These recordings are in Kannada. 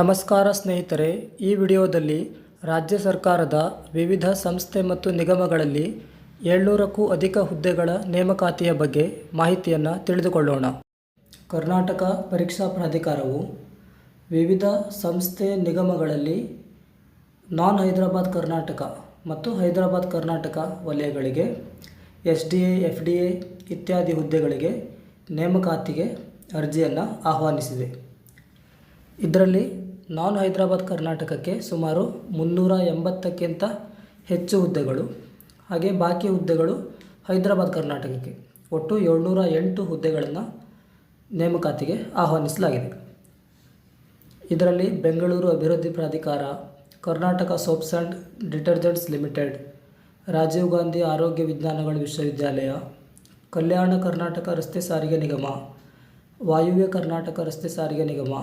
ನಮಸ್ಕಾರ ಸ್ನೇಹಿತರೆ, ಈ ವಿಡಿಯೋದಲ್ಲಿ ರಾಜ್ಯ ಸರ್ಕಾರದ ವಿವಿಧ ಸಂಸ್ಥೆ ಮತ್ತು ನಿಗಮಗಳಲ್ಲಿ ಏಳ್ನೂರಕ್ಕೂ ಅಧಿಕ ಹುದ್ದೆಗಳ ನೇಮಕಾತಿಯ ಬಗ್ಗೆ ಮಾಹಿತಿಯನ್ನು ತಿಳಿದುಕೊಳ್ಳೋಣ. ಕರ್ನಾಟಕ ಪರೀಕ್ಷಾ ಪ್ರಾಧಿಕಾರವು ವಿವಿಧ ಸಂಸ್ಥೆ ನಿಗಮಗಳಲ್ಲಿ ನಾನ್ ಹೈದರಾಬಾದ್ ಕರ್ನಾಟಕ ಮತ್ತು ಹೈದರಾಬಾದ್ ಕರ್ನಾಟಕ ವಲಯಗಳಿಗೆ, S D A, F D A ಇತ್ಯಾದಿ ಹುದ್ದೆಗಳಿಗೆ ನೇಮಕಾತಿಗೆ ಅರ್ಜಿಯನ್ನು ಆಹ್ವಾನಿಸಿದೆ. ಇದರಲ್ಲಿ ನಾನ್ ಹೈದರಾಬಾದ್ ಕರ್ನಾಟಕಕ್ಕೆ ಸುಮಾರು ಮುನ್ನೂರ ಎಂಬತ್ತಕ್ಕಿಂತ ಹೆಚ್ಚು ಹುದ್ದೆಗಳು, ಹಾಗೆ ಬಾಕಿ ಹುದ್ದೆಗಳು ಹೈದರಾಬಾದ್ ಕರ್ನಾಟಕಕ್ಕೆ. ಒಟ್ಟು ಏಳ್ನೂರ ಎಂಟು ಹುದ್ದೆಗಳನ್ನು ನೇಮಕಾತಿಗೆ ಆಹ್ವಾನಿಸಲಾಗಿದೆ. ಇದರಲ್ಲಿ ಬೆಂಗಳೂರು ಅಭಿವೃದ್ಧಿ ಪ್ರಾಧಿಕಾರ, Karnataka soaps and detergents limited, Rajiv Gandhi ಆರೋಗ್ಯ ವಿಜ್ಞಾನಗಳ ವಿಶ್ವವಿದ್ಯಾಲಯ, ಕಲ್ಯಾಣ ಕರ್ನಾಟಕ ರಸ್ತೆ ಸಾರಿಗೆ ನಿಗಮ, ವಾಯುವ್ಯ ಕರ್ನಾಟಕ ರಸ್ತೆ ಸಾರಿಗೆ ನಿಗಮ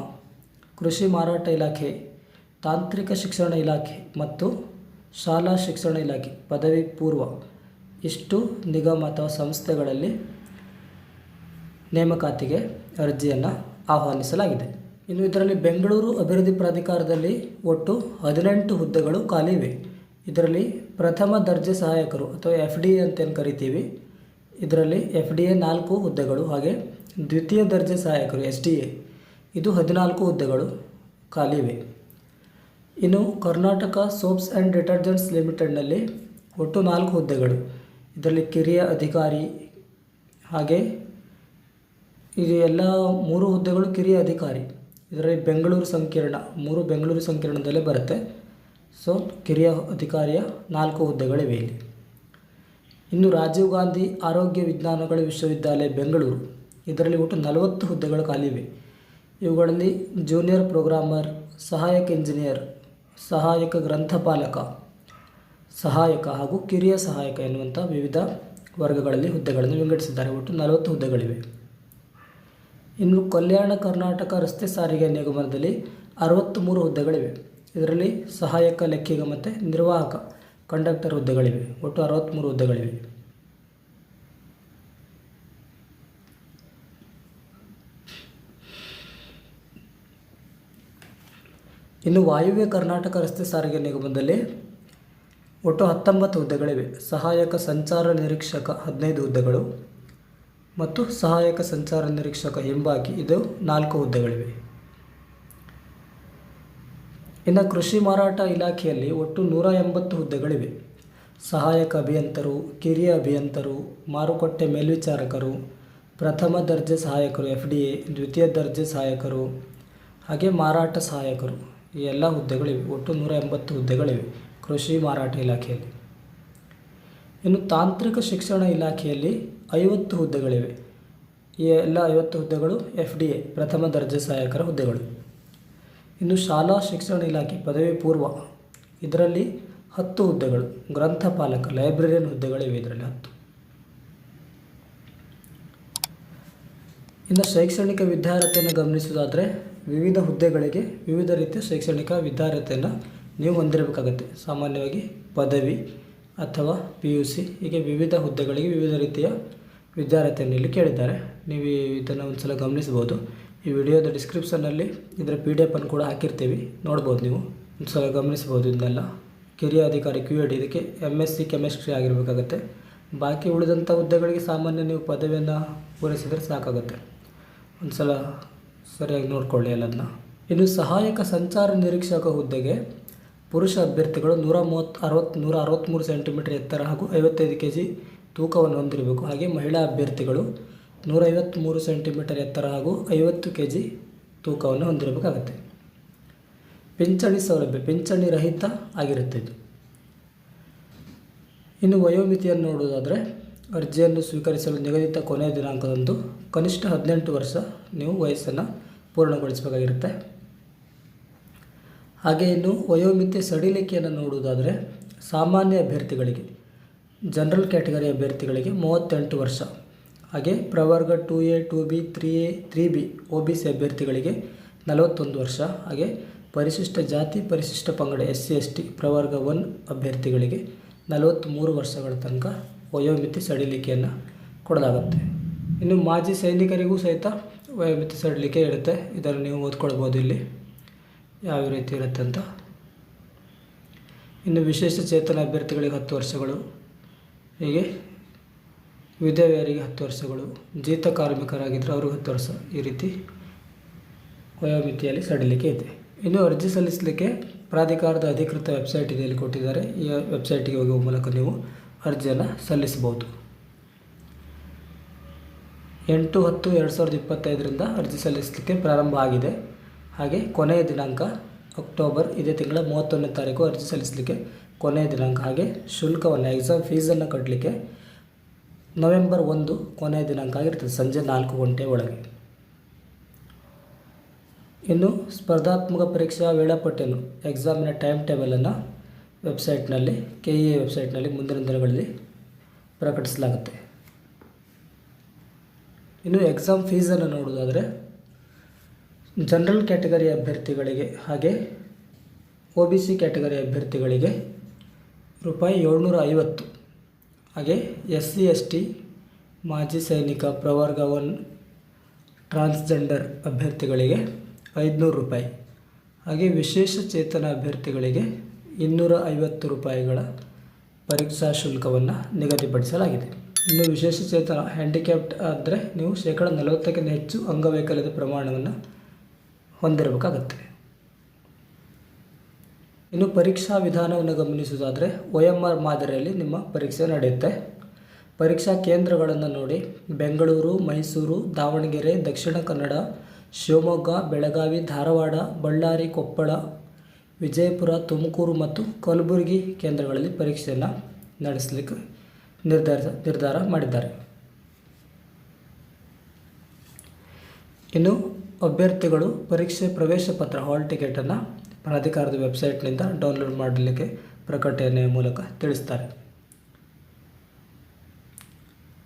ಕೃಷಿ ಮಾರಾಟ ಇಲಾಖೆ, ತಾಂತ್ರಿಕ ಶಿಕ್ಷಣ ಇಲಾಖೆ ಮತ್ತು ಶಾಲಾ ಶಿಕ್ಷಣ ಇಲಾಖೆ ಪದವಿ ಪೂರ್ವ ಇಷ್ಟು ನಿಗಮ ಅಥವಾ ಸಂಸ್ಥೆಗಳಲ್ಲಿ ನೇಮಕಾತಿಗೆ ಅರ್ಜಿಯನ್ನು ಆಹ್ವಾನಿಸಲಾಗಿದೆ. ಇನ್ನು ಇದರಲ್ಲಿ ಬೆಂಗಳೂರು ಅಭಿವೃದ್ಧಿ ಪ್ರಾಧಿಕಾರದಲ್ಲಿ ಒಟ್ಟು ಹದಿನೆಂಟು ಹುದ್ದೆಗಳು ಖಾಲಿ ಇವೆ. ಇದರಲ್ಲಿ ಪ್ರಥಮ ದರ್ಜೆ ಸಹಾಯಕರು ಅಥವಾ ಎಫ್ ಡಿ ಎ ಅಂತೇನು ಕರಿತೀವಿ. ಇದರಲ್ಲಿ ಎಫ್ ಡಿ ಎ ನಾಲ್ಕು ಹುದ್ದೆಗಳು ಹಾಗೆ ದ್ವಿತೀಯ ದರ್ಜೆ ಸಹಾಯಕರು ಎಸ್ ಡಿ ಎ ಇದು ಹದಿನಾಲ್ಕು ಹುದ್ದೆಗಳು ಖಾಲಿವೆ. ಇನ್ನು ಕರ್ನಾಟಕ ಸೋಪ್ಸ್ ಆ್ಯಂಡ್ ಡಿಟರ್ಜೆಂಟ್ಸ್ ಲಿಮಿಟೆಡ್ನಲ್ಲಿ ಒಟ್ಟು ನಾಲ್ಕು ಹುದ್ದೆಗಳು. ಇದರಲ್ಲಿ ಕಿರಿಯ ಅಧಿಕಾರಿ ಹಾಗೆ ಇದು ಎಲ್ಲ ಮೂರು ಹುದ್ದೆಗಳು ಕಿರಿಯ ಅಧಿಕಾರಿ. ಇದರಲ್ಲಿ ಬೆಂಗಳೂರು ಸಂಕೀರ್ಣ, ಮೂರು ಬೆಂಗಳೂರು ಸಂಕೀರ್ಣದಲ್ಲೇ ಬರುತ್ತೆ. ಸೊ, ಕಿರಿಯ ಅಧಿಕಾರಿಯ ನಾಲ್ಕು ಹುದ್ದೆಗಳಿವೆ ಇಲ್ಲಿ. ಇನ್ನು ರಾಜೀವ್ ಗಾಂಧಿ ಆರೋಗ್ಯ ವಿಜ್ಞಾನಗಳ ವಿಶ್ವವಿದ್ಯಾಲಯ ಬೆಂಗಳೂರು. ಇದರಲ್ಲಿ ಒಟ್ಟು ನಲವತ್ತು ಹುದ್ದೆಗಳು ಖಾಲಿವೆ. ಇವುಗಳಲ್ಲಿ ಜೂನಿಯರ್ ಪ್ರೋಗ್ರಾಮರ್ ಸಹಾಯಕ ಇಂಜಿನಿಯರ್ ಸಹಾಯಕ ಗ್ರಂಥಪಾಲಕ, ಸಹಾಯಕ ಹಾಗೂ ಕಿರಿಯ ಸಹಾಯಕ ಎನ್ನುವಂಥ ವಿವಿಧ ವರ್ಗಗಳಲ್ಲಿ ಹುದ್ದೆಗಳನ್ನು ವಿಂಗಡಿಸಿದ್ದಾರೆ. ಒಟ್ಟು ನಲವತ್ತು ಹುದ್ದೆಗಳಿವೆ. ಇನ್ನು ಕಲ್ಯಾಣ ಕರ್ನಾಟಕ ರಸ್ತೆ ಸಾರಿಗೆ ನಿಗಮದಲ್ಲಿ ಅರವತ್ತ್ಮೂರು ಹುದ್ದೆಗಳಿವೆ. ಇದರಲ್ಲಿ ಸಹಾಯಕ, ಲೆಕ್ಕಿಗ ಮತ್ತು ನಿರ್ವಾಹಕ ಕಂಡಕ್ಟರ್ ಹುದ್ದೆಗಳಿವೆ. ಒಟ್ಟು ಅರವತ್ತ್ಮೂರು ಹುದ್ದೆಗಳಿವೆ. ಇನ್ನು ವಾಯುವ್ಯ ಕರ್ನಾಟಕ ರಸ್ತೆ ಸಾರಿಗೆ ನಿಗಮದಲ್ಲಿ ಒಟ್ಟು ಹತ್ತೊಂಬತ್ತು ಹುದ್ದೆಗಳಿವೆ. ಸಹಾಯಕ ಸಂಚಾರ ನಿರೀಕ್ಷಕ ಹದಿನೈದು ಹುದ್ದೆಗಳು ಮತ್ತು ಸಹಾಯಕ ಸಂಚಾರ ನಿರೀಕ್ಷಕ ಎಂಬಾಗಿ ಇದು ನಾಲ್ಕು ಹುದ್ದೆಗಳಿವೆ. ಇನ್ನು ಕೃಷಿ ಮಾರಾಟ ಇಲಾಖೆಯಲ್ಲಿ ಒಟ್ಟು ನೂರ ಎಂಬತ್ತು ಹುದ್ದೆಗಳಿವೆ. ಸಹಾಯಕ ಅಭಿಯಂತರು, ಕಿರಿಯ ಅಭಿಯಂತರು, ಮಾರುಕಟ್ಟೆ ಮೇಲ್ವಿಚಾರಕರು, ಪ್ರಥಮ ದರ್ಜೆ ಸಹಾಯಕರು, ಎಫ್ ಡಿ ಎ, ದ್ವಿತೀಯ ದರ್ಜೆ ಸಹಾಯಕರು, ಹಾಗೆ ಮಾರಾಟ ಸಹಾಯಕರು. ಈ ಎಲ್ಲ ಹುದ್ದೆಗಳಿವೆ. ಒಟ್ಟು ನೂರ ಎಂಬತ್ತು ಹುದ್ದೆಗಳಿವೆ ಕೃಷಿ ಮಾರಾಟ ಇಲಾಖೆಯಲ್ಲಿ. ಇನ್ನು ತಾಂತ್ರಿಕ ಶಿಕ್ಷಣ ಇಲಾಖೆಯಲ್ಲಿ ಐವತ್ತು ಹುದ್ದೆಗಳಿವೆ. ಈ ಎಲ್ಲ ಐವತ್ತು ಹುದ್ದೆಗಳು ಎಫ್ ಡಿ ಎ, ಪ್ರಥಮ ದರ್ಜೆ ಸಹಾಯಕರ ಹುದ್ದೆಗಳು. ಇನ್ನು ಶಾಲಾ ಶಿಕ್ಷಣ ಇಲಾಖೆ ಪದವಿ ಪೂರ್ವ ಇದರಲ್ಲಿ ಹತ್ತು ಹುದ್ದೆಗಳು. ಗ್ರಂಥಪಾಲಕ ಲೈಬ್ರರಿಯನ್ ಹುದ್ದೆಗಳಿವೆ ಇದರಲ್ಲಿ ಹತ್ತು. ಇನ್ನು ಶೈಕ್ಷಣಿಕ ವಿದ್ಯಾರ್ಹತೆಯನ್ನು ಗಮನಿಸುವುದಾದರೆ ವಿವಿಧ ಹುದ್ದೆಗಳಿಗೆ ವಿವಿಧ ರೀತಿಯ ಶೈಕ್ಷಣಿಕ ವಿದ್ಯಾರ್ಹತೆಯನ್ನು ನೀವು ಹೊಂದಿರಬೇಕಾಗುತ್ತೆ. ಸಾಮಾನ್ಯವಾಗಿ ಪದವಿ ಅಥವಾ ಪಿ ಯು ಸಿ ಹೀಗೆ ವಿವಿಧ ಹುದ್ದೆಗಳಿಗೆ ವಿವಿಧ ರೀತಿಯ ವಿದ್ಯಾರ್ಹತೆಯನ್ನು ಇಲ್ಲಿ ಕೇಳಿದ್ದಾರೆ. ನೀವು ಇದನ್ನು ಒಂದು ಸಲ ಗಮನಿಸ್ಬೋದು ಈ ವಿಡಿಯೋದ ಡಿಸ್ಕ್ರಿಪ್ಷನ್ನಲ್ಲಿ ಇದರ ಪಿ ಡಿ ಎಫನ್ನು ಕೂಡ ಹಾಕಿರ್ತೀವಿ. ನೋಡ್ಬೋದು ನೀವು. ಒಂದು ಸಲ ಗಮನಿಸ್ಬೋದು ಇದನ್ನೆಲ್ಲ. ಕಿರಿಯ ಅಧಿಕಾರಿ ಕ್ಯೂ ಎಡ್ ಇದಕ್ಕೆ ಎಂ ಎಸ್ ಸಿ ಕೆಮಿಸ್ಟ್ರಿ ಆಗಿರಬೇಕಾಗತ್ತೆ. ಬಾಕಿ ಉಳಿದಂಥ ಹುದ್ದೆಗಳಿಗೆ ಸಾಮಾನ್ಯ ನೀವು ಪದವಿಯನ್ನು ಪೂರೈಸಿದರೆ ಸಾಕಾಗುತ್ತೆ. ಒಂದು ಸಲ ಸರಿಯಾಗಿ ನೋಡಿಕೊಳ್ಳಿ ಎಲ್ಲದನ್ನ ಇನ್ನು ಸಹಾಯಕ ಸಂಚಾರ ನಿರೀಕ್ಷಕ ಹುದ್ದೆಗೆ ಪುರುಷ ಅಭ್ಯರ್ಥಿಗಳು ನೂರ ಮೂವತ್ತು ಅರವತ್ತು, ನೂರ ಅರವತ್ತ್ಮೂರು ಸೆಂಟಿಮೀಟರ್ ಎತ್ತರ ಹಾಗೂ ಐವತ್ತೈದು ಕೆ ಜಿ ತೂಕವನ್ನು ಹೊಂದಿರಬೇಕು. ಹಾಗೆ ಮಹಿಳಾ ಅಭ್ಯರ್ಥಿಗಳು ನೂರೈವತ್ತ್ಮೂರು ಸೆಂಟಿಮೀಟರ್ ಎತ್ತರ ಹಾಗೂ ಐವತ್ತು ಕೆ ಜಿ ತೂಕವನ್ನು ಹೊಂದಿರಬೇಕಾಗತ್ತೆ. ಪಿಂಚಣಿ ಸೌಲಭ್ಯ, ಪಿಂಚಣಿ ರಹಿತ ಆಗಿರುತ್ತೆ ಇದು. ಇನ್ನು ವಯೋಮಿತಿಯನ್ನು ನೋಡುವುದಾದರೆ ಅರ್ಜಿಯನ್ನು ಸ್ವೀಕರಿಸಲು ನಿಗದಿತ ಕೊನೆಯ ದಿನಾಂಕದಂದು ಕನಿಷ್ಠ ಹದಿನೆಂಟು ವರ್ಷ ನೀವು ವಯಸ್ಸನ್ನು ಪೂರ್ಣಗೊಳಿಸಬೇಕಾಗಿರುತ್ತೆ. ಹಾಗೆ ಇನ್ನು ವಯೋಮಿತಿ ಸಡಿಲಿಕೆಯನ್ನು ನೋಡುವುದಾದರೆ ಸಾಮಾನ್ಯ ಅಭ್ಯರ್ಥಿಗಳಿಗೆ, ಜನರಲ್ ಕ್ಯಾಟಗರಿ ಅಭ್ಯರ್ಥಿಗಳಿಗೆ ಮೂವತ್ತೆಂಟು ವರ್ಷ. ಹಾಗೆ ಪ್ರವರ್ಗ two A, two B, three A, three B O B C ಅಭ್ಯರ್ಥಿಗಳಿಗೆ ನಲವತ್ತೊಂದು ವರ್ಷ. ಹಾಗೆ ಪರಿಶಿಷ್ಟ ಜಾತಿ ಪರಿಶಿಷ್ಟ ಪಂಗಡ ಎಸ್ ಸಿ ಎಸ್ ಟಿ ಪ್ರವರ್ಗ ಒನ್ ಅಭ್ಯರ್ಥಿಗಳಿಗೆ ನಲವತ್ತ್ಮೂರು ವರ್ಷಗಳ ತನಕ ವಯೋಮಿತಿ ಸಡಿಲಿಕೆಯನ್ನು ಕೊಡಲಾಗುತ್ತೆ. ಇನ್ನು ಮಾಜಿ ಸೈನಿಕರಿಗೂ ಸಹಿತ ವಯೋಮಿತಿ ಸಡಿಲಿಕೆ ಇರುತ್ತೆ. ಇದನ್ನು ನೀವು ಓದ್ಕೊಳ್ಬೋದು ಇಲ್ಲಿ. ಯಾವ ರೀತಿ ಇರುತ್ತೆ ಅಂತ. ಇನ್ನು ವಿಶೇಷ ಚೇತನ ಅಭ್ಯರ್ಥಿಗಳಿಗೆ ಹತ್ತು ವರ್ಷಗಳು. ಹೀಗೆ ವಿಧವೆಯರಿಗೆ ಹತ್ತು ವರ್ಷಗಳು. ಜೀತ ಕಾರ್ಮಿಕರಾಗಿದ್ದರೆ ಅವ್ರಿಗೆ ಹತ್ತು ವರ್ಷ ಈ ರೀತಿ ವಯೋಮಿತಿಯಲ್ಲಿ ಸಡಿಲಿಕೆ ಇದೆ. ಇನ್ನು ಅರ್ಜಿ ಸಲ್ಲಿಸಲಿಕ್ಕೆ ಪ್ರಾಧಿಕಾರದ ಅಧಿಕೃತ ವೆಬ್ಸೈಟ್ ಇದೆ ಇಲ್ಲಿ ಕೊಟ್ಟಿದ್ದಾರೆ. ಈ ವೆಬ್ಸೈಟಿಗೆ ಹೋಗುವ ಮೂಲಕ ನೀವು ಅರ್ಜಿಯನ್ನು ಸಲ್ಲಿಸಬಹುದು. ಎಂಟು ಹತ್ತು ಎರಡು ಸಾವಿರದ ಇಪ್ಪತ್ತೈದರಿಂದ ಅರ್ಜಿ ಸಲ್ಲಿಸಲಿಕ್ಕೆ ಪ್ರಾರಂಭ ಆಗಿದೆ. ಹಾಗೆ ಕೊನೆಯ ದಿನಾಂಕ ಅಕ್ಟೋಬರ್ ಇದೇ ತಿಂಗಳ ಮೂವತ್ತೊಂದನೇ ತಾರೀಕು ಅರ್ಜಿ ಸಲ್ಲಿಸಲಿಕ್ಕೆ ಕೊನೆಯ ದಿನಾಂಕ. ಹಾಗೆ ಶುಲ್ಕವನ್ನು, ಎಕ್ಸಾಮ್ ಫೀಸನ್ನು ಕಟ್ಟಲಿಕ್ಕೆ ನವೆಂಬರ್ ಒಂದು ಕೊನೆಯ ದಿನಾಂಕ ಆಗಿರ್ತದೆ, ಸಂಜೆ ನಾಲ್ಕು ಗಂಟೆ ಒಳಗೆ. ಇನ್ನು ಸ್ಪರ್ಧಾತ್ಮಕ ಪರೀಕ್ಷಾ ವೇಳಾಪಟ್ಟಿಯನ್ನು, ಎಕ್ಸಾಮಿನ ಟೈಮ್ ಟೇಬಲನ್ನು ವೆಬ್ಸೈಟ್ನಲ್ಲಿ ಕೆ ಇ ಎ ವೆಬ್ಸೈಟ್ನಲ್ಲಿ ಮುಂದಿನ ದಿನಗಳಲ್ಲಿ ಪ್ರಕಟಿಸಲಾಗುತ್ತೆ. ಇನ್ನು ಎಕ್ಸಾಮ್ ಫೀಸನ್ನು ನೋಡೋದಾದರೆ ಜನರಲ್ ಕ್ಯಾಟಗರಿ ಅಭ್ಯರ್ಥಿಗಳಿಗೆ ಹಾಗೆ ಒ ಬಿ ಸಿ ಕ್ಯಾಟಗರಿ ಅಭ್ಯರ್ಥಿಗಳಿಗೆ ರೂಪಾಯಿ ಏಳ್ನೂರ ಐವತ್ತು ಹಾಗೆ ಎಸ್ ಸಿ ಎಸ್ ಟಿ ಮಾಜಿ ಸೈನಿಕ, ಪ್ರವರ್ಗ ಒನ್ ಟ್ರಾನ್ಸ್ಜೆಂಡರ್ ಅಭ್ಯರ್ಥಿಗಳಿಗೆ ಐದುನೂರು ರೂಪಾಯಿ. ಹಾಗೆ ವಿಶೇಷ ಚೇತನ ಅಭ್ಯರ್ಥಿಗಳಿಗೆ ಇನ್ನೂರ ಐವತ್ತು ರೂಪಾಯಿಗಳ ಪರೀಕ್ಷಾ ಶುಲ್ಕವನ್ನು ನಿಗದಿಪಡಿಸಲಾಗಿದೆ. ಇನ್ನು ವಿಶೇಷ ಚೇತನ ಹ್ಯಾಂಡಿಕ್ಯಾಪ್ಟ್ ಆದರೆ ನೀವು ಶೇಕಡ ನಲವತ್ತಕ್ಕಿಂತ ಹೆಚ್ಚು ಅಂಗವೈಕಲ್ಯದ ಪ್ರಮಾಣವನ್ನು ಹೊಂದಿರಬೇಕಾಗತ್ತೆ. ಇನ್ನು ಪರೀಕ್ಷಾ ವಿಧಾನವನ್ನು ಗಮನಿಸುವುದಾದರೆ ಒ ಎಂ ಆರ್ ಮಾದರಿಯಲ್ಲಿ ನಿಮ್ಮ ಪರೀಕ್ಷೆ ನಡೆಯುತ್ತೆ. ಪರೀಕ್ಷಾ ಕೇಂದ್ರಗಳನ್ನು ನೋಡಿ ಬೆಂಗಳೂರು, ಮೈಸೂರು, ದಾವಣಗೆರೆ, ದಕ್ಷಿಣ ಕನ್ನಡ, ಶಿವಮೊಗ್ಗ, ಬೆಳಗಾವಿ, ಧಾರವಾಡ, ಬಳ್ಳಾರಿ, ಕೊಪ್ಪಳ ವಿಜಯಪುರ, ತುಮಕೂರು ಮತ್ತು ಕಲಬುರಗಿ ಕೇಂದ್ರಗಳಲ್ಲಿ ಪರೀಕ್ಷೆಯನ್ನು ನಡೆಸಲಿಕ್ಕೆ ನಿರ್ಧಾರ ನಿರ್ಧಾರ ಮಾಡಿದ್ದಾರೆ. ಇನ್ನು ಅಭ್ಯರ್ಥಿಗಳು ಪರೀಕ್ಷೆ ಪ್ರವೇಶ ಪತ್ರ, ಹಾಲ್ ಟಿಕೆಟನ್ನು ಪ್ರಾಧಿಕಾರದ ವೆಬ್ಸೈಟ್ನಿಂದ ಡೌನ್ಲೋಡ್ ಮಾಡಲಿಕ್ಕೆ ಪ್ರಕಟಣೆಯ ಮೂಲಕ ತಿಳಿಸ್ತಾರೆ.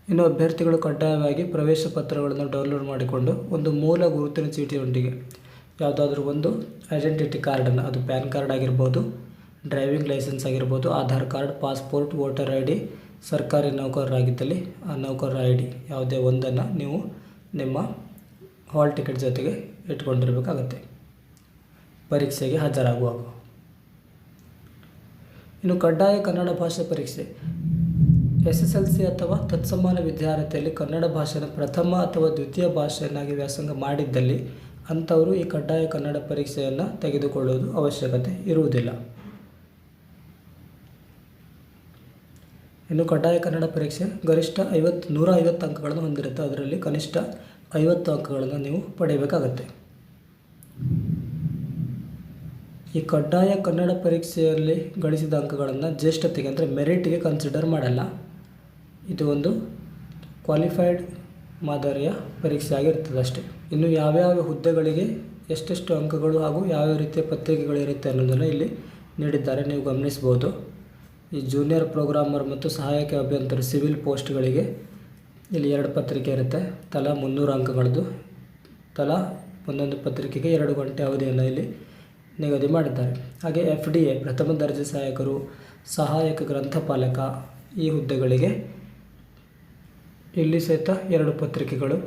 ಇನ್ನು ಅಭ್ಯರ್ಥಿಗಳು ಕಡ್ಡಾಯವಾಗಿ ಪ್ರವೇಶ ಪತ್ರಗಳನ್ನು ಡೌನ್ಲೋಡ್ ಮಾಡಿಕೊಂಡು ಒಂದು ಮೂಲ ಗುರುತಿನ ಚೀಟಿಯೊಂದಿಗೆ ಯಾವುದಾದ್ರೂ ಒಂದು ಐಡೆಂಟಿಟಿ ಕಾರ್ಡನ್ನು ಅದು ಪ್ಯಾನ್ ಕಾರ್ಡ್ ಆಗಿರ್ಬೋದು ಡ್ರೈವಿಂಗ್ ಲೈಸೆನ್ಸ್ ಆಗಿರ್ಬೋದು, Aadhaar card passport voter I D ಸರ್ಕಾರಿ ನೌಕರರಾಗಿದ್ದಲ್ಲಿ ಆ ನೌಕರರ ಐ ಡಿ ಯಾವುದೇ ಒಂದನ್ನು ನೀವು ನಿಮ್ಮ ಹಾಲ್ ಟಿಕೆಟ್ ಜೊತೆಗೆ ಇಟ್ಕೊಂಡಿರಬೇಕಾಗತ್ತೆ. ಪರೀಕ್ಷೆಗೆ ಹಾಜರಾಗುವಾಗ. ಇನ್ನು ಕಡ್ಡಾಯ ಕನ್ನಡ ಭಾಷೆ ಪರೀಕ್ಷೆ. ಎಸ್ ಎಸ್ ಎಲ್ ಸಿ ಅಥವಾ ತತ್ಸಮಾನ ವಿದ್ಯಾರ್ಥಿಯಲ್ಲಿ ಕನ್ನಡ ಭಾಷೆಯನ್ನು ಪ್ರಥಮ ಅಥವಾ ದ್ವಿತೀಯ ಭಾಷೆಯನ್ನಾಗಿ ವ್ಯಾಸಂಗ ಮಾಡಿದ್ದಲ್ಲಿ ಅಂಥವರು ಈ ಕಡ್ಡಾಯ ಕನ್ನಡ ಪರೀಕ್ಷೆಯನ್ನು ತೆಗೆದುಕೊಳ್ಳುವುದು ಅವಶ್ಯಕತೆ ಇರುವುದಿಲ್ಲ. ಇನ್ನು ಕಡ್ಡಾಯ ಕನ್ನಡ ಪರೀಕ್ಷೆ ಗರಿಷ್ಠ ಐವತ್ತು, ನೂರ ಐವತ್ತು ಅಂಕಗಳನ್ನು ಹೊಂದಿರುತ್ತೆ. ಅದರಲ್ಲಿ ಕನಿಷ್ಠ ಐವತ್ತು ಅಂಕಗಳನ್ನು ನೀವು ಪಡೆಯಬೇಕಾಗತ್ತೆ. ಈ ಕಡ್ಡಾಯ ಕನ್ನಡ ಪರೀಕ್ಷೆಯಲ್ಲಿ ಗಳಿಸಿದ ಅಂಕಗಳನ್ನು ಜ್ಯೇಷ್ಠತೆಗೆ ಅಂದರೆ ಮೆರಿಟ್ಗೆ ಕನ್ಸಿಡರ್ ಮಾಡಲ್ಲ. ಇದು ಒಂದು ಕ್ವಾಲಿಫೈಡ್ ಮಾದರಿಯ ಪರೀಕ್ಷೆ ಆಗಿರ್ತದೆ ಅಷ್ಟೇ ಇನ್ನು ಯಾವ್ಯಾವ ಹುದ್ದೆಗಳಿಗೆ ಎಷ್ಟೆಷ್ಟು ಅಂಕಗಳು ಹಾಗೂ ಯಾವ್ಯಾವ ರೀತಿಯ ಪತ್ರಿಕೆಗಳಿರುತ್ತೆ ಅನ್ನೋದನ್ನು ಇಲ್ಲಿ ನೀಡಿದ್ದಾರೆ. ನೀವು ಗಮನಿಸ್ಬೋದು ಈ ಜೂನಿಯರ್ ಪ್ರೋಗ್ರಾಮರ್ ಮತ್ತು ಸಹಾಯಕ ಅಭ್ಯಂತರ ಸಿವಿಲ್ ಪೋಸ್ಟ್ಗಳಿಗೆ ಇಲ್ಲಿ ಎರಡು ಪತ್ರಿಕೆ ಇರುತ್ತೆ. ತಲಾ ಮುನ್ನೂರು ಅಂಕಗಳದ್ದು. ತಲಾ ಒಂದೊಂದು ಪತ್ರಿಕೆಗೆ ಎರಡು ಗಂಟೆ ಅವಧಿಯನ್ನು ಇಲ್ಲಿ ನಿಗದಿ ಮಾಡಿದ್ದಾರೆ. ಹಾಗೆ ಎಫ್ ಡಿ ಎ, ಪ್ರಥಮ ದರ್ಜೆ ಸಹಾಯಕರು, ಸಹಾಯಕ ಗ್ರಂಥಪಾಲಕ ಈ ಹುದ್ದೆಗಳಿಗೆ ಇಲ್ಲಿ ಸಹಿತ ಎರಡು ಪತ್ರಿಕೆಗಳು.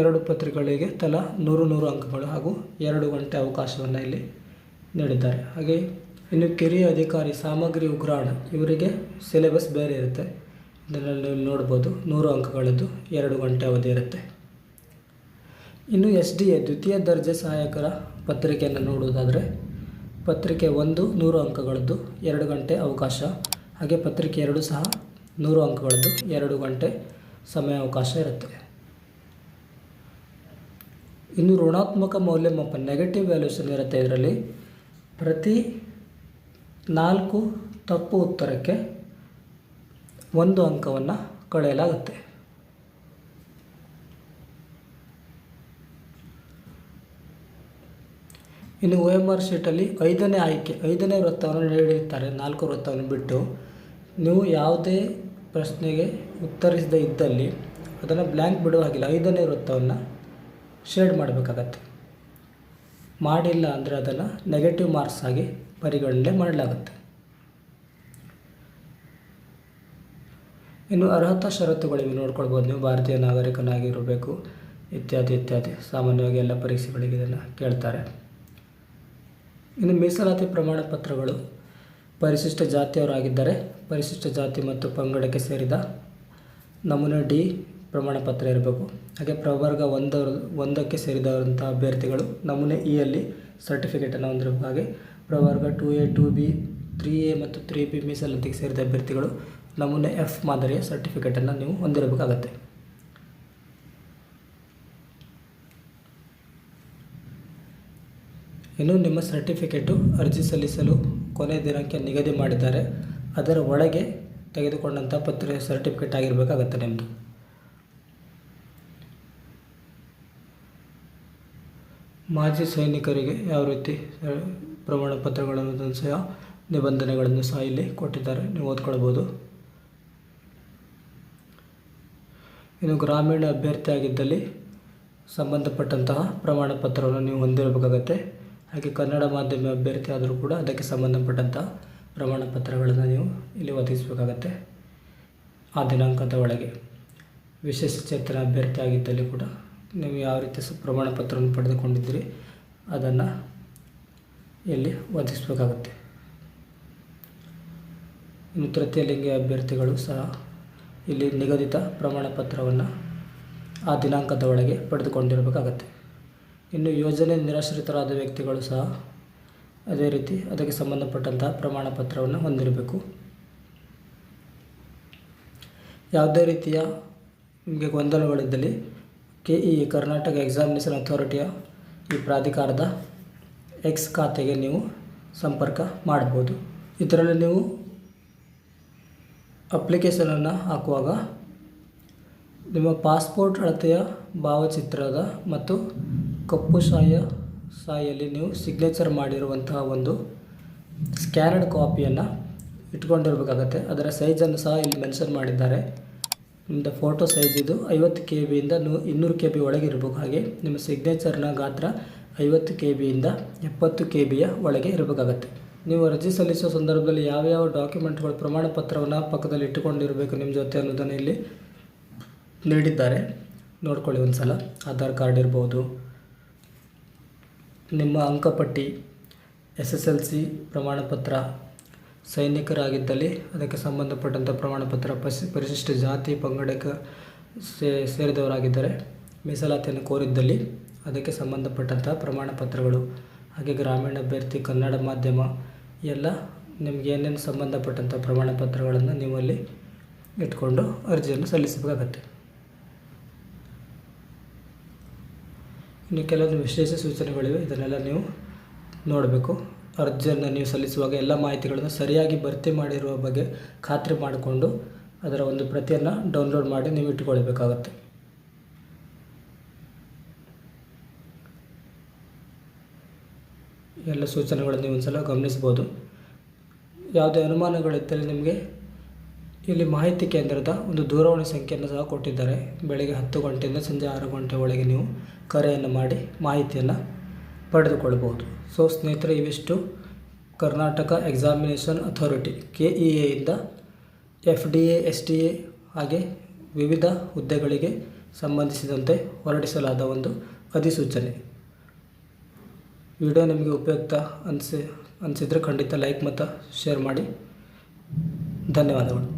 ಎರಡು ಪತ್ರಿಕೆಗಳಿಗೆ ತಲಾ ನೂರು ನೂರು ಅಂಕಗಳು ಹಾಗೂ ಎರಡು ಗಂಟೆ ಅವಕಾಶವನ್ನು ಇಲ್ಲಿ ನೀಡಿದ್ದಾರೆ. ಹಾಗೆ ಇನ್ನು ಕಿರಿಯ ಅಧಿಕಾರಿ ಸಾಮಗ್ರಿ ಉಗ್ರಾಣ ಇವರಿಗೆ ಸಿಲೆಬಸ್ ಬೇರೆ ಇರುತ್ತೆ. ಇದರಲ್ಲಿ ನೋಡ್ಬೋದು ನೂರು ಅಂಕಗಳದ್ದು ಎರಡು ಗಂಟೆ ಅವಧಿ ಇರುತ್ತೆ. ಇನ್ನು ಎಸ್ ಡಿ ಎ ದ್ವಿತೀಯ ದರ್ಜೆ ಸಹಾಯಕರ ಪತ್ರಿಕೆಯನ್ನು ನೋಡುವುದಾದರೆ ಪತ್ರಿಕೆ ಒಂದು ನೂರು ಅಂಕಗಳದ್ದು ಎರಡು ಗಂಟೆ ಅವಕಾಶ ಹಾಗೆ ಪತ್ರಿಕೆ ಎರಡು ಸಹ ನೂರು ಅಂಕಗಳದ್ದು. ಎರಡು ಗಂಟೆ ಸಮಯ ಅವಕಾಶ ಇರುತ್ತೆ. ಇನ್ನು ಋಣಾತ್ಮಕ ಮೌಲ್ಯಮಾಪನ ನೆಗೆಟಿವ್ ವ್ಯಾಲ್ಯೂಷನ್ ಇರುತ್ತೆ ಇದರಲ್ಲಿ. ಪ್ರತಿ ನಾಲ್ಕು ತಪ್ಪು ಉತ್ತರಕ್ಕೆ ಒಂದು ಅಂಕವನ್ನು ಕಳೆಯಲಾಗುತ್ತೆ. ಇನ್ನು ಒ ಎಂ ಆರ್ ಶೀಟಲ್ಲಿ ಐದನೇ ಆಯ್ಕೆ, ಐದನೇ ವೃತ್ತವನ್ನು ನೀಡಿರ್ತಾರೆ ನಾಲ್ಕು ವೃತ್ತವನ್ನು ಬಿಟ್ಟು ನೀವು ಯಾವುದೇ ಪ್ರಶ್ನೆಗೆ ಉತ್ತರಿಸದೇ ಇದ್ದಲ್ಲಿ ಅದನ್ನು ಬ್ಲ್ಯಾಂಕ್ ಬಿಡುವ ಹಾಗಿಲ್ಲ. ಐದನೇ ವೃತ್ತವನ್ನು ಶೇಡ್ ಮಾಡಬೇಕಾಗತ್ತೆ. ಮಾಡಿಲ್ಲ ಅಂದರೆ ಅದನ್ನು ನೆಗೆಟಿವ್ ಮಾರ್ಕ್ಸ್ ಆಗಿ ಪರಿಗಣನೆ ಮಾಡಲಾಗುತ್ತೆ. ಇನ್ನು ಅರ್ಹತಾ ಷರತ್ತುಗಳಿವೆ. ನೋಡ್ಕೊಳ್ಬೋದು ನೀವು. ಭಾರತೀಯ ನಾಗರಿಕನಾಗಿರಬೇಕು, ಇತ್ಯಾದಿ ಇತ್ಯಾದಿ. ಸಾಮಾನ್ಯವಾಗಿ ಎಲ್ಲ ಪರೀಕ್ಷೆಗಳಿಗೆ ಇದನ್ನು ಕೇಳ್ತಾರೆ. ಇನ್ನು ಮೀಸಲಾತಿ ಪ್ರಮಾಣ ಪತ್ರಗಳು ಪರಿಶಿಷ್ಟ ಜಾತಿಯವರಾಗಿದ್ದರೆ ಪರಿಶಿಷ್ಟ ಜಾತಿ ಮತ್ತು ಪಂಗಡಕ್ಕೆ ಸೇರಿದ ನಮೂನೆ ಡಿ ಪ್ರಮಾಣ ಪತ್ರ ಇರಬೇಕು. ಹಾಗೆ ಪ್ರವರ್ಗ ಒಂದರ ಒಂದಕ್ಕೆ ಸೇರಿದವರಂಥ ಅಭ್ಯರ್ಥಿಗಳು ನಮೂನೆ ಇಯಲ್ಲಿ ಸರ್ಟಿಫಿಕೇಟನ್ನು ಹೊಂದಿರಬೇಕು. ಹಾಗೆ ಪ್ರವರ್ಗ two A, two B, three A ಮತ್ತು ತ್ರೀ ಬಿ ಮೀಸಲಾತಿಗೆ ಸೇರಿದ ಅಭ್ಯರ್ಥಿಗಳು ನಮೂನೆ ಎಫ್ ಮಾದರಿಯ ಸರ್ಟಿಫಿಕೇಟನ್ನು ನೀವು ಹೊಂದಿರಬೇಕಾಗತ್ತೆ. ಇನ್ನು ನಿಮ್ಮ ಸರ್ಟಿಫಿಕೇಟು ಅರ್ಜಿ ಸಲ್ಲಿಸಲು ಕೊನೆ ದಿನಾಂಕ ನಿಗದಿ ಮಾಡಿದ್ದಾರೆ. ಅದರ ಒಳಗೆ ತೆಗೆದುಕೊಂಡಂಥ ಪತ್ರ ಸರ್ಟಿಫಿಕೇಟ್ ಆಗಿರಬೇಕಾಗತ್ತೆ ನಿಮ್ಮದು ಮಾಜಿ ಸೈನಿಕರಿಗೆ ಯಾವ ರೀತಿ ಪ್ರಮಾಣ ಪತ್ರಗಳನ್ನು ಸಹ ನಿಬಂಧನೆಗಳನ್ನು ಸಹ ಇಲ್ಲಿ ಕೊಟ್ಟಿದ್ದಾರೆ. ನೀವು ಓದ್ಕೊಳ್ಬೋದು. ಇನ್ನು ಗ್ರಾಮೀಣ ಅಭ್ಯರ್ಥಿ ಆಗಿದ್ದಲ್ಲಿ ಸಂಬಂಧಪಟ್ಟಂತಹ ಪ್ರಮಾಣ ಪತ್ರವನ್ನು ನೀವು ಹೊಂದಿರಬೇಕಾಗತ್ತೆ. ಹಾಗೆ ಕನ್ನಡ ಮಾಧ್ಯಮ ಅಭ್ಯರ್ಥಿ ಆದರೂ ಕೂಡ ಅದಕ್ಕೆ ಸಂಬಂಧಪಟ್ಟಂಥ ಪ್ರಮಾಣ ಪತ್ರಗಳನ್ನು ನೀವು ಇಲ್ಲಿ ಒದಗಿಸಬೇಕಾಗತ್ತೆ. ಆ ದಿನಾಂಕದ ಒಳಗೆ ವಿಶೇಷ ಚೇತನ ಅಭ್ಯರ್ಥಿ ಆಗಿದ್ದಲ್ಲಿ ಕೂಡ ನೀವು ಯಾವ ರೀತಿ ಪ್ರಮಾಣ ಪತ್ರವನ್ನು ಪಡೆದುಕೊಂಡಿದ್ದೀರಿ ಅದನ್ನು ಇಲ್ಲಿ ಒದಗಿಸಬೇಕಾಗುತ್ತೆ. ಇನ್ನು ತೃತೀಯ ಲಿಂಗಿ ಅಭ್ಯರ್ಥಿಗಳು ಸಹ ಇಲ್ಲಿ ನಿಗದಿತ ಪ್ರಮಾಣ ಪತ್ರವನ್ನು ಆ ದಿನಾಂಕದ ಒಳಗೆ ಪಡೆದುಕೊಂಡಿರಬೇಕಾಗತ್ತೆ. ಇನ್ನು ಯೋಜನೆ ನಿರಾಶ್ರಿತರಾದ ವ್ಯಕ್ತಿಗಳು ಸಹ ಅದೇ ರೀತಿ ಅದಕ್ಕೆ ಸಂಬಂಧಪಟ್ಟಂತಹ ಪ್ರಮಾಣ ಪತ್ರವನ್ನು ಹೊಂದಿರಬೇಕು. ಯಾವುದೇ ರೀತಿಯ ನಿಮಗೆ ಗೊಂದಲಗಳಿದ್ದಲ್ಲಿ ಕೆ ಇ ಕರ್ನಾಟಕ ಎಕ್ಸಾಮಿನೇಷನ್ ಅಥಾರಿಟಿಯ ಈ ಪ್ರಾಧಿಕಾರದ ಎಕ್ಸ್ ಖಾತೆಗೆ ನೀವು ಸಂಪರ್ಕ ಮಾಡ್ಬೋದು. ಇದರಲ್ಲಿ ನೀವು ಅಪ್ಲಿಕೇಶನನ್ನು ಹಾಕುವಾಗ ನಿಮ್ಮ ಪಾಸ್ಪೋರ್ಟ್ ಅಳತೆಯ ಭಾವಚಿತ್ರದ ಮತ್ತು ಕಪ್ಪು ಶಾಯಿಯ ಶಾಯಿಯಲ್ಲಿ ನೀವು ಸಿಗ್ನೇಚರ್ ಮಾಡಿರುವಂತಹ ಒಂದು ಸ್ಕ್ಯಾನಡ್ ಕಾಪಿಯನ್ನು ಇಟ್ಕೊಂಡಿರ್ಬೇಕಾಗತ್ತೆ. ಅದರ ಸೈಜನ್ನು ಸಹ ಇಲ್ಲಿ ಮೆನ್ಷನ್ ಮಾಡಿದ್ದಾರೆ. ನಿಮ್ಮದು ಫೋಟೋ ಸೈಜ್ ಇದು ಐವತ್ತು ಕೆ ಬಿಯಿಂದ ನೂ, ಇನ್ನೂರು ಕೆ ಬಿ ಒಳಗೆ ಇರಬೇಕು. ಹಾಗೆ ನಿಮ್ಮ ಸಿಗ್ನೇಚರ್ನ ಗಾತ್ರ ಐವತ್ತು ಕೆ ಬಿಯಿಂದ ಎಪ್ಪತ್ತು ಕೆ ಬಿಯ ಒಳಗೆ ಇರಬೇಕಾಗತ್ತೆ. ನೀವು ಅರ್ಜಿ ಸಲ್ಲಿಸುವ ಸಂದರ್ಭದಲ್ಲಿ ಯಾವ ಯಾವ ಡಾಕ್ಯುಮೆಂಟ್ಗಳು ಪ್ರಮಾಣ ಪತ್ರವನ್ನು ಪಕ್ಕದಲ್ಲಿ ಇಟ್ಟುಕೊಂಡಿರಬೇಕು ನಿಮ್ಮ ಜೊತೆ ಅನ್ನೋದನ್ನು ಇಲ್ಲಿ ನೀಡಿದ್ದಾರೆ. ನೋಡ್ಕೊಳ್ಳಿ ಒಂದು ಸಲ ಆಧಾರ್ ಕಾರ್ಡ್ ಇರ್ಬೋದು ನಿಮ್ಮ ಅಂಕಪಟ್ಟಿ, ಎಸ್ ಎಸ್ ಎಲ್ ಸಿ ಪ್ರಮಾಣಪತ್ರ, ಸೈನಿಕರಾಗಿದ್ದಲ್ಲಿ ಅದಕ್ಕೆ ಸಂಬಂಧಪಟ್ಟಂಥ ಪ್ರಮಾಣಪತ್ರ ಪಶಿ ಪರಿಶಿಷ್ಟ ಜಾತಿ ಪಂಗಡಕ್ಕೆ ಸೇ, ಸೇರಿದವರಾಗಿದ್ದರೆ ಮೀಸಲಾತಿಯನ್ನು ಕೋರಿದ್ದಲ್ಲಿ ಅದಕ್ಕೆ ಸಂಬಂಧಪಟ್ಟಂಥ ಪ್ರಮಾಣಪತ್ರಗಳು, ಹಾಗೆ ಗ್ರಾಮೀಣ ಅಭ್ಯರ್ಥಿ ಕನ್ನಡ ಮಾಧ್ಯಮ, ಎಲ್ಲ ನಿಮ್ಗೆ ಏನೇನು ಸಂಬಂಧಪಟ್ಟಂಥ ಪ್ರಮಾಣಪತ್ರಗಳನ್ನು ನೀವು ಅಲ್ಲಿ ಇಟ್ಕೊಂಡು ಅರ್ಜಿಯನ್ನು ಸಲ್ಲಿಸಬೇಕಾಗತ್ತೆ. ಇನ್ನು ಕೆಲವೊಂದು ವಿಶೇಷ ಸೂಚನೆಗಳಿವೆ, ಇದನ್ನೆಲ್ಲ ನೀವು ನೋಡಬೇಕು. ಅರ್ಜಿಯನ್ನು ನೀವು ಸಲ್ಲಿಸುವಾಗ ಎಲ್ಲ ಮಾಹಿತಿಗಳನ್ನು ಸರಿಯಾಗಿ ಭರ್ತಿ ಮಾಡಿರುವ ಬಗ್ಗೆ ಖಾತ್ರಿ ಮಾಡಿಕೊಂಡು ಅದರ ಒಂದು ಪ್ರತಿಯನ್ನು ಡೌನ್ಲೋಡ್ ಮಾಡಿ ನೀವು ಇಟ್ಟುಕೊಳ್ಬೇಕಾಗತ್ತೆ ಎಲ್ಲ ಸೂಚನೆಗಳನ್ನು ನೀವು ಒಂದ್ಸಲ ಗಮನಿಸ್ಬೋದು. ಯಾವುದೇ ಅನುಮಾನಗಳಿದ್ದರೆ ನಿಮಗೆ ಇಲ್ಲಿ ಮಾಹಿತಿ ಕೇಂದ್ರದ ಒಂದು ದೂರವಾಣಿ ಸಂಖ್ಯೆಯನ್ನು ಸಹ ಕೊಟ್ಟಿದ್ದಾರೆ. ಬೆಳಗ್ಗೆ ಹತ್ತು ಗಂಟೆಯಿಂದ ಸಂಜೆ ಆರು ಗಂಟೆ ಒಳಗೆ ನೀವು ಕರೆಯನ್ನು ಮಾಡಿ ಮಾಹಿತಿಯನ್ನು ಪಡೆದುಕೊಳ್ಳಬಹುದು ಸೊ, ಸ್ನೇಹಿತರೆ, ಇವಿಷ್ಟು Karnataka examination authority K E ಎಯಿಂದ F D A S D A ಹಾಗೆ ವಿವಿಧ ಹುದ್ದೆಗಳಿಗೆ ಸಂಬಂಧಿಸಿದಂತೆ ಹೊರಡಿಸಲಾದ ಒಂದು ಅಧಿಸೂಚನೆ. ವಿಡಿಯೋ ನಿಮಗೆ ಉಪಯುಕ್ತ ಅನಿಸಿ, ಅನಿಸಿದರೆ ಖಂಡಿತ ಲೈಕ್ ಮತ್ತು ಶೇರ್ ಮಾಡಿ. ಧನ್ಯವಾದಗಳು.